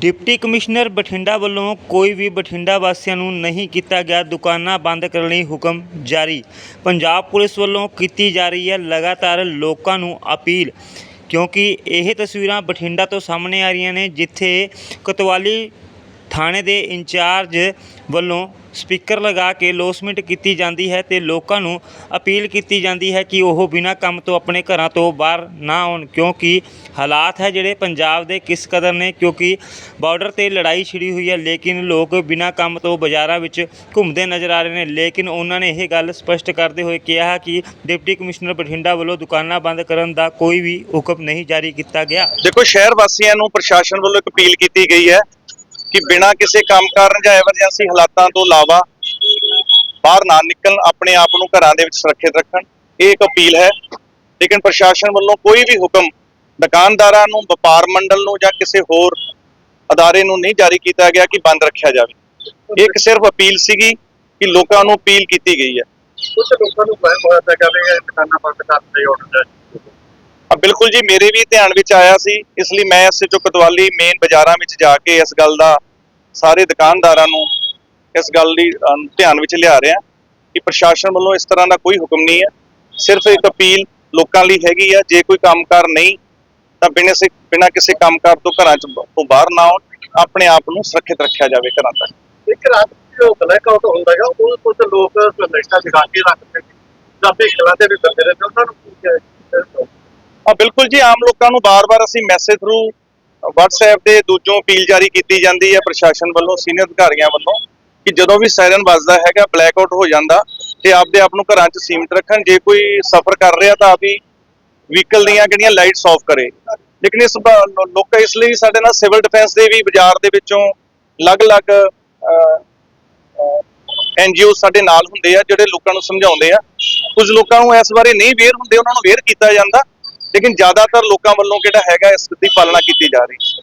Deputy commissioner Bathinda ਵੱਲੋਂ ਕੋਈ ਵੀ ਬਠਿੰਡਾ ਵਾਸੀਆਂ ਨੂੰ ਨਹੀਂ ਕੀਤਾ ਗਿਆ, ਦੁਕਾਨਾਂ ਬੰਦ ਕਰਨ ਲਈ ਹੁਕਮ ਜਾਰੀ। ਪੰਜਾਬ ਪੁਲਿਸ ਵੱਲੋਂ ਕੀਤੀ ਜਾ ਰਹੀ ਹੈ ਲਗਾਤਾਰ ਲੋਕਾਂ ਨੂੰ ਅਪੀਲ, ਕਿਉਂਕਿ ਇਹ ਤਸਵੀਰਾਂ ਬਠਿੰਡਾ ਤੋਂ ਸਾਹਮਣੇ ਆ ਰਹੀਆਂ ਨੇ, ਜਿੱਥੇ ਕੋਤਵਾਲੀ ਥਾਣੇ ਦੇ ਇੰਚਾਰਜ ਵੱਲੋਂ ਸਪੀਕਰ ਲਗਾ ਕੇ ਲੋਸਮੈਂਟ ਕੀਤੀ ਜਾਂਦੀ ਹੈ ਤੇ ਲੋਕਾਂ ਨੂੰ ਅਪੀਲ ਕੀਤੀ ਜਾਂਦੀ ਹੈ ਕਿ ਉਹ ਬਿਨਾਂ ਕੰਮ ਤੋਂ ਆਪਣੇ ਘਰਾਂ ਤੋਂ ਬਾਹਰ ਨਾ ਆਉਣ, ਕਿਉਂਕਿ ਹਾਲਾਤ ਹੈ ਜਿਹੜੇ ਪੰਜਾਬ ਦੇ ਕਿਸ ਕਦਰ ਨੇ, ਕਿਉਂਕਿ ਬਾਰਡਰ ਤੇ ਲੜਾਈ ਛਿੜੀ ਹੋਈ ਹੈ, ਲੇਕਿਨ ਲੋਕ ਬਿਨਾਂ ਕੰਮ ਤੋਂ ਬਾਜ਼ਾਰਾਂ ਵਿੱਚ ਘੁੰਮਦੇ ਨਜ਼ਰ ਆ ਰਹੇ ਨੇ। ਲੇਕਿਨ ਉਹਨਾਂ ਨੇ ਇਹ ਗੱਲ ਸਪਸ਼ਟ ਕਰਦੇ ਹੋਏ ਕਿਹਾ ਕਿ ਡਿਪਟੀ ਕਮਿਸ਼ਨਰ ਬਠਿੰਡਾ ਵੱਲੋਂ ਦੁਕਾਨਾਂ ਬੰਦ ਕਰਨ ਦਾ ਕੋਈ ਵੀ ਹੁਕਮ ਨਹੀਂ ਜਾਰੀ ਕੀਤਾ ਗਿਆ। ਦੇਖੋ, ਸ਼ਹਿਰ ਵਾਸੀਆਂ ਨੂੰ ਪ੍ਰਸ਼ਾਸਨ ਵੱਲੋਂ ਇੱਕ ਅਪੀਲ ਕੀਤੀ ਗਈ ਹੈ ਕਿ ਬਿਨਾਂ ਕਿਸੇ ਕੰਮ ਕਾਰਨ ਜਾਂ ਐਮਰਜੈਂਸੀ ਹਾਲਾਤਾਂ ਤੋਂ ਇਲਾਵਾ ਬਾਹਰ ਨਾ ਨਿਕਲਣ, ਆਪਣੇ ਆਪ ਨੂੰ ਘਰਾਂ ਦੇ ਵਿੱਚ ਸੁਰੱਖਿਅਤ ਰੱਖਣ, ਇਹ ਇੱਕ ਅਪੀਲ ਹੈ। ਲੇਕਿਨ ਪ੍ਰਸ਼ਾਸਨ ਵੱਲੋਂ ਕੋਈ ਵੀ ਹੁਕਮ ਦੁਕਾਨਦਾਰਾਂ ਨੂੰ, ਵਪਾਰ ਮੰਡਲ ਨੂੰ ਜਾਂ ਕਿਸੇ ਹੋਰ ਅਦਾਰੇ ਨੂੰ ਨਹੀਂ ਜਾਰੀ ਕੀਤਾ ਗਿਆ ਕਿ ਬੰਦ ਰੱਖਿਆ ਜਾਵੇ। ਇਹ ਇੱਕ ਸਿਰਫ ਅਪੀਲ ਸੀਗੀ ਕਿ ਲੋਕਾਂ ਨੂੰ ਅਪੀਲ ਕੀਤੀ ਗਈ ਹੈ। ਕੁਝ ਲੋਕਾਂ ਨੂੰ ਵਹਿਮ ਹੋਇਆ ਪਿਆ ਕਿ ਦੁਕਾਨਾਂ ਬੰਦ ਕਰਨ ਆਰਡਰ ਬਿਲਕੁਲ ਜੀ, ਮੇਰੇ ਵੀ ਧਿਆਨ ਵਿੱਚ ਆਇਆ ਸੀ, ਇਸ ਲਈ ਮੈਂ ਐਸਐਚਓ ਕਤਵਾਲੀ ਮੇਨ ਬਾਜ਼ਾਰਾਂ ਵਿੱਚ ਜਾ ਕੇ ਇਸ ਗੱਲ ਦਾ ਸਾਰੇ ਦੁਕਾਨਦਾਰਾਂ ਨੂੰ ਇਸ ਗੱਲ ਦੀ ਧਿਆਨ ਵਿੱਚ ਲਿਆ ਰਿਹਾ ਕਿ ਪ੍ਰਸ਼ਾਸਨ ਵੱਲੋਂ ਇਸ ਤਰ੍ਹਾਂ ਦਾ ਕੋਈ ਹੁਕਮ ਨਹੀਂ ਹੈ। ਸਿਰਫ ਇੱਕ ਅਪੀਲ ਲੋਕਾਂ ਲਈ ਹੈਗੀ ਆ, ਜੇ ਕੋਈ ਕੰਮਕਾਰ ਨਹੀਂ, ਤਾਂ ਬਿਨਾਂ ਸੇ, ਬਿਨਾਂ ਕਿਸੇ ਕੰਮਕਾਰ ਤੋਂ ਘਰਾਂ ਚ ਤੋਂ ਬਾਹਰ ਨਾ ਆਉਣ, ਆਪਣੇ ਆਪ ਨੂੰ ਸੁਰੱਖਿਅਤ ਰੱਖਿਆ ਜਾਵੇ ਘਰਾਂ ਤੱਕ। ਇੱਕ ਰਾਤ ਜੋ ਬਲੈਕ ਆਊਟ ਹੁੰਦਾ ਹੈਗਾ, ਉਹ ਕੁਝ ਲੋਕ ਲਿਸਟਾਂ ਜਗਾ ਕੇ ਰੱਖਦੇ ਨੇ। ਜਾਂ ਭੇਖਲਾਂ ਦੇ ਵੀ ਬੰਦੇ ਰਹਿੰਦੇ ਉਹਨਾਂ ਨੂੰ ਕੀ ਹਾਂ ਬਿਲਕੁਲ ਜੀ, ਆਮ ਲੋਕਾਂ ਨੂੰ ਬਾਰ-ਬਾਰ ਅਸੀਂ ਮੈਸੇਜ ਥਰੂ WhatsApp ਦੇ ਦੂਜੋਂ ਅਪੀਲ ਜਾਰੀ ਕੀਤੀ ਜਾਂਦੀ ਹੈ ਪ੍ਰਸ਼ਾਸਨ ਵੱਲੋਂ ਸੀਨੀਅਰ ਅਧਿਕਾਰੀਆਂ ਵੱਲੋਂ ਕਿ ਜਦੋਂ ਵੀ ਸਾਇਰਨ ਵੱਜਦਾ ਹੈਗਾ ਬਲੈਕ ਆਊਟ ਹੋ ਜਾਂਦਾ ਤੇ ਆਪਦੇ ਆਪ ਨੂੰ ਘਰਾਂ 'ਚ ਸੀਮਿਤ ਰੱਖਣ। ਜੇ ਕੋਈ ਸਫ਼ਰ ਕਰ ਰਿਹਾ ਤਾਂ ਆਪੀ ਵਹੀਕਲ ਦੀਆਂ ਜਿਹੜੀਆਂ ਲਾਈਟਸ ਆਫ ਕਰੇ। ਲੇਕਿਨ ਇਸ ਬ- ਲੋਕ, ਇਸ ਲਈ ਸਾਡੇ ਨਾਲ ਸਿਵਲ ਡਿਫੈਂਸ ਦੇ ਵੀ ਬਾਜ਼ਾਰ ਦੇ ਵਿੱਚੋਂ ਅਲੱਗ-ਅਲੱਗ ਐਨਜੀਓ ਸਾਡੇ ਨਾਲ ਹੁੰਦੇ ਆ, ਜਿਹੜੇ ਲੋਕਾਂ ਨੂੰ ਸਮਝਾਉਂਦੇ ਆ। ਕੁਝ ਲੋਕਾਂ ਨੂੰ ਇਸ ਬਾਰੇ ਨਹੀਂ ਵੇਅਰ ਹੁੰਦੇ, ਉਹਨਾਂ ਨੂੰ ਵੇਅਰ ਕੀਤਾ ਜਾਂਦਾ। ਲੇਕਿਨ ਜ਼ਿਆਦਾਤਰ ਲੋਕਾਂ ਵੱਲੋਂ ਕਿਹੜਾ ਹੈਗਾ ਇਸ ਦੀ ਪਾਲਣਾ ਕੀਤੀ ਜਾ ਰਹੀ ਹੈ।